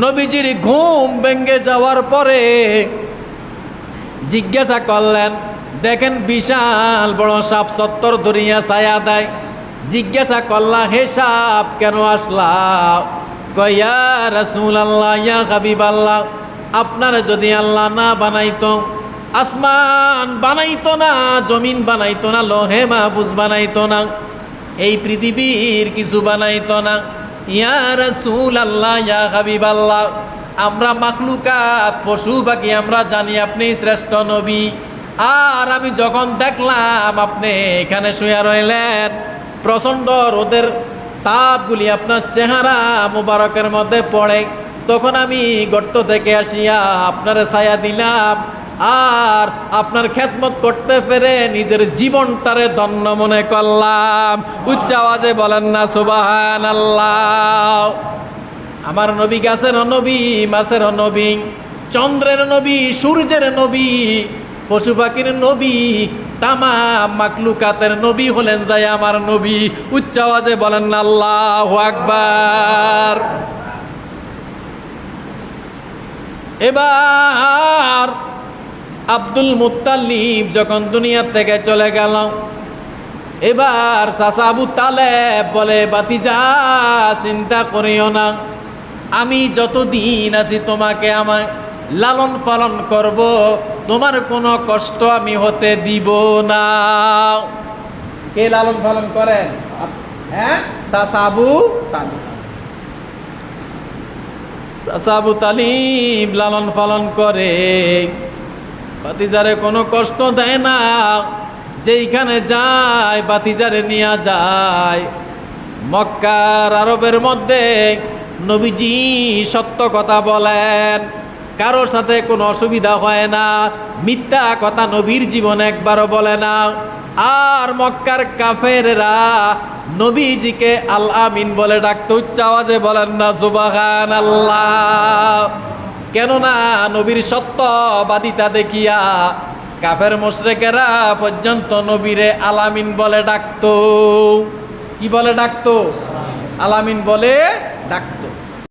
নবীজির ঘুম ভেঙ্গে যাওয়ার পরে জিজ্ঞাসা করলেন, দেখেন বিশাল বড় সাপ সত্তর ধরিয়া ছায়া দেয়। জিজ্ঞাসা করলা, হে সাপ, কেন আসলা? কয়া রসুল আল্লাহ ইয়া হাবিব আল্লাহ আপনার যদি আল্লাহ না বানাইতো, আসমান বানাইতো না, জমিন বানাইতো না, লোহে মাহফুজ বানাইতো না, এই পৃথিবীর কিছু বানাইতো না আল্লাহ ইয়া হাবিব আল্লাহ আমরা মাকলুকাত পশু পাখি আমরা জানি আপনি শ্রেষ্ঠ নবী। আর আমি যখন দেখলাম আপনি এখানে শুয়ে রইলেন, প্রচণ্ড রোদের তাপগুলি আপনার চেহারা মুবারকের মধ্যে পড়ে, তখন আমি গর্ত থেকে আসিয়া আপনার ছায়া দিলাম। আর আপনার খেদমত করতে পেরে নিজের জীবনটারে ধন্য মনে করলাম। উচ্চ আওয়াজে বলেন না সুবাহান আল্লাহ আমার নবী গাছের নবী, মাছের নবী, চন্দ্রের নবী, সূর্যের নবী, পশু পাখির নবী তামা মাকলুকাতের নবী হলেন যাই আমার নবী। উচ্চ আওয়াজে বলেন না, আল্লাহ আকবার। এবার আব্দুল মুত্তালিব যখন দুনিয়া থেকে চলে গেল, এবার সাসাবু তালেব বলে বাতিজা চিন্তা করিও না, আমি যতদিন আছি তোমাকে আমায় লালন পালন করব, তোমার কোনো কষ্ট আমি হতে দিব না। কে লালন পালন করেন হ্যাঁ? সাসাবু তালিব। সাসাবু তালিব লালন পালন করে। বাতিজারে কোনো কষ্ট দেয় না। যেইখানে যায়, বাতিজারে নিয়ে যায়। মক্কার আরবের মধ্যে নবীজি সত্য কথা বলেন, কারোর সাথে কোনো অসুবিধা হয় না। মিথ্যা কথা নবীর জীবন একবারও বলে না। আর মক্কার কাফেররা নবীজিকে আল আমিন বলে ডাকতে উচ্চ আওয়াজে বলেন না সুবাহান আল্লাহ কেননা নবীর সত্যবাদিতা দেখিয়া কাফের মোশরেকেরা পর্যন্ত নবীরে আলামিন বলে ডাকত। কি বলে ডাকত? আলামিন বলে ডাকতো।